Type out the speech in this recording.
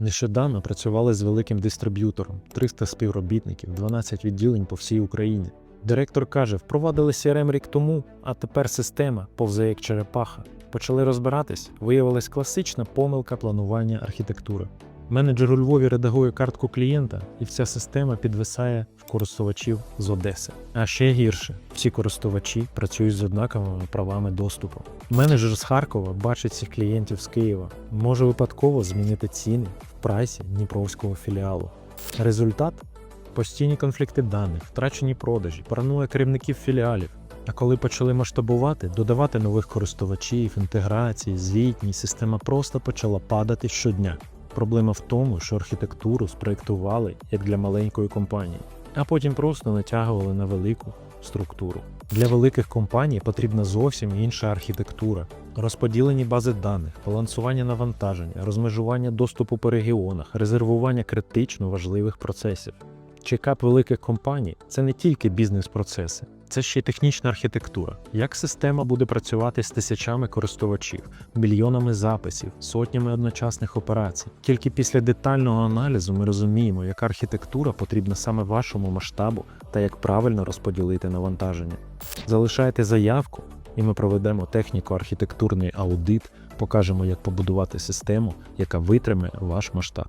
Нещодавно працювали з великим дистриб'ютором, 300 співробітників, 12 відділень по всій Україні. Директор каже, впровадили CRM рік тому, а тепер система повзе як черепаха. Почали розбиратись, виявилась класична помилка планування архітектури. Менеджер у Львові редагує картку клієнта, і вся система підвисає в користувачів з Одеси. А ще гірше, всі користувачі працюють з однаковими правами доступу. Менеджер з Харкова бачить цих клієнтів з Києва, може випадково змінити ціни в прайсі Дніпровського філіалу. Результат постійні конфлікти даних, втрачені продажі, паранойя керівників філіалів. А коли почали масштабувати, додавати нових користувачів, інтеграції, звітність, система просто почала падати щодня. Проблема в тому, що архітектуру спроєктували як для маленької компанії, а потім просто натягували на велику структуру. Для великих компаній потрібна зовсім інша архітектура, розподілені бази даних, балансування навантаження, розмежування доступу по регіонах, резервування критично важливих процесів. Чекап великих компаній це не тільки бізнес-процеси, це ще й технічна архітектура. Як система буде працювати з тисячами користувачів, мільйонами записів, сотнями одночасних операцій. Тільки після детального аналізу ми розуміємо, яка архітектура потрібна саме вашому масштабу та як правильно розподілити навантаження. Залишайте заявку, і ми проведемо техніко-архітектурний аудит, покажемо, як побудувати систему, яка витримає ваш масштаб.